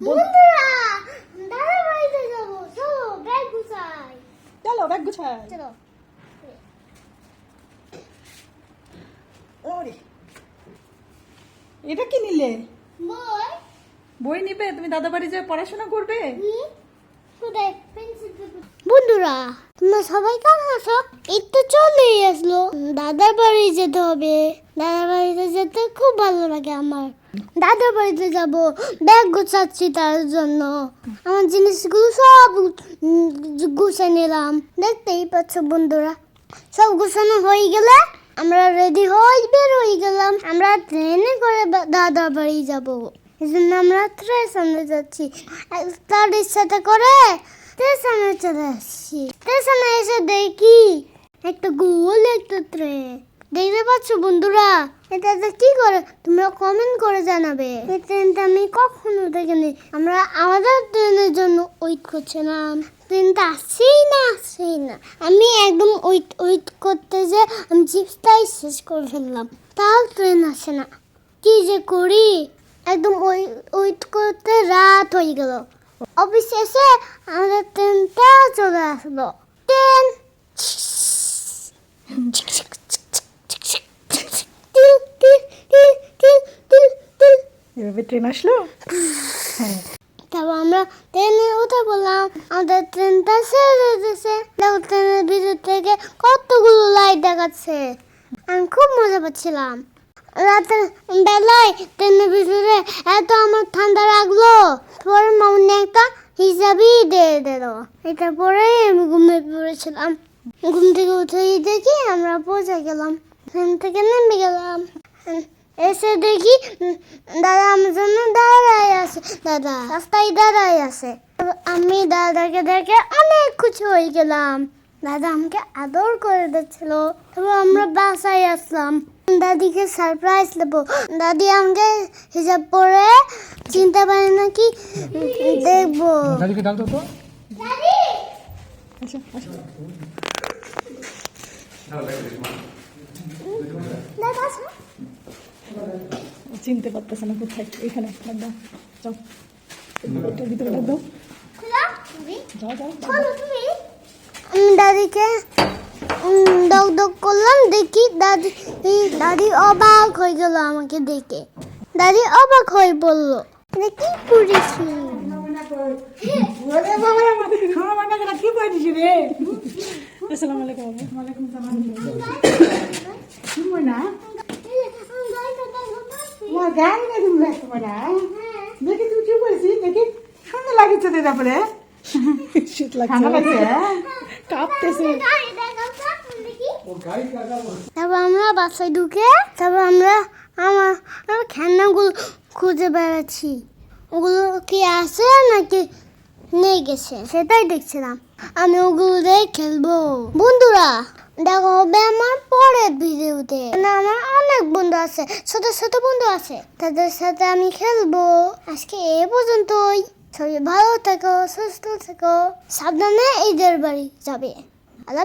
বন্ধুরা দাদা বাড়িতে যাব। চলো ব্যাগ গুছাই। চলো ব্যাগ গুছাই। চলো। ওরে। এটা কি নিলে? বই? বই নিবে? তুমি দাদা বাড়ি যেয়ে পড়াশোনা করবে? বন্ধুরা তোমরা সবাই কেমন আছো? এই তো চলেই আসলো। দাদার বাড়ি যেতে হবে। দাদার বাড়িতে যেতে খুব ভালো লাগে আমার। দাদার বাড়িতে যাব, ব্যাগ গোছাচ্ছি তার জন্য। আমার জিনিসগুলো সব গুছিয়ে নিলাম। দেখতেই পাচ্ছ বন্ধুরা, সব গুছানো হয়ে গেলে আমরা রেডি হয়ে বের হয়ে গেলাম। আমরা ট্রেনে করে দাদার বাড়ি যাব। এই জন্য আমরা স্টেশনে যাচ্ছি। তার সাথে করে স্টেশনে চলে আসছি। স্টেশনে এসে দেখি একটা গোল একটা ট্রেন দেখতে পাচ্ছ বন্ধুরা? এটাতে কি করে? তোমরা কমেন্ট করে জানাবে। এই ট্রেনটা আমি কখনো দেখিনি। আমরা আমাদের ট্রেনের জন্য ওয়েট করছিলাম। ট্রেনটা আসছেই না আসছেই না। আমি একদম ওয়েট ওয়েট করতে যে আমি চিপসটাই শেষ করে ফেললাম। তাও ট্রেন আসে না। কি যে করি? একদম ওয়েট করতে রাত হয়ে গেল। অফিস এসে আমাদের ট্রেনটা চলে আসলো। এভাবে ট্রেন আসলো? হ্যাঁ। তারপর আমরা ট্রেনে উঠে বললাম আমাদের ট্রেনটা ছেড়ে দিয়েছে। দেখো ট্রেনের ভিতর থেকে কতগুলো লাইট দেখাচ্ছে। আমি খুব মজা পাচ্ছিলাম। রাতের বেলায় ট্রেনের ভিতরে এত আমার ঠান্ডা লাগল। পরে মামনি একটা হিসাবই দিয়ে দিল। এটা পরে আমি ঘুমিয়ে পড়েছিলাম ঘুম থেকে উঠেই দেখি আমরা পৌঁছে গেলাম। ট্রেন থেকে নেমে গেলাম। এসে দেখি দাদা আমার জন্য দাঁড়ায় আছে। দাদা রাস্তায় দাঁড়ায় আছে। আমি দাদাকে দেখে অনেক খুশি হয়ে গেলাম। দাদা আমাকে আদর করে দিচ্ছিল। তারপর আমরা বাসায় আসলাম। দাদিকে সারপ্রাইজ দেবো। দাদি আমাকে হিসাব করে চিন্তা পারে নাকি দেখব। দাদিকে ডাকতো তো। আচ্ছা আচ্ছা দাদা চিনতে পারতেছে না কোথায় এখানে দাও যাও এটার ভিতরে দাও যাও যাও যাও। খোলো তুমি। আমি দাদিকে দক দক করলাম দেখি দাদি দাদি অবাক হয়ে গেল আমাকে দেখে দাদি অবাক হয়ে বলল কি করেছি ওরে বাবা, আমাদের খাওয়া কি পারিস রে? আসসালামু আলাইকুম। ওয়ালাইকুম। না। দেখি তুমি কি বলছিস দেখি। লাগছে তো তারপরে। শীত লাগছে। কাঁপতেছে। তারপর আমরা বাসায় ঢুকে তারপর আমরা আমার আমার খেলনাগুলো খুঁজে বেড়াচ্ছি। ওগুলো কি আছে নাকি নিয়ে গেছে? সেটাই দেখছিলাম। আমি ওগুলো দিয়ে খেলব। বন্ধুরা দেখা হবে আমার পরের ভিডিওতে না আমার অনেক বন্ধু আছে, ছোট ছোট বন্ধু আছে, তাদের সাথে আমি খেলব। আজকে এ পর্যন্তই। সবাই ভালো থেকো, সুস্থ থেকো। সাবধানে ঈদের বাড়ি যাবে। আল্লাহ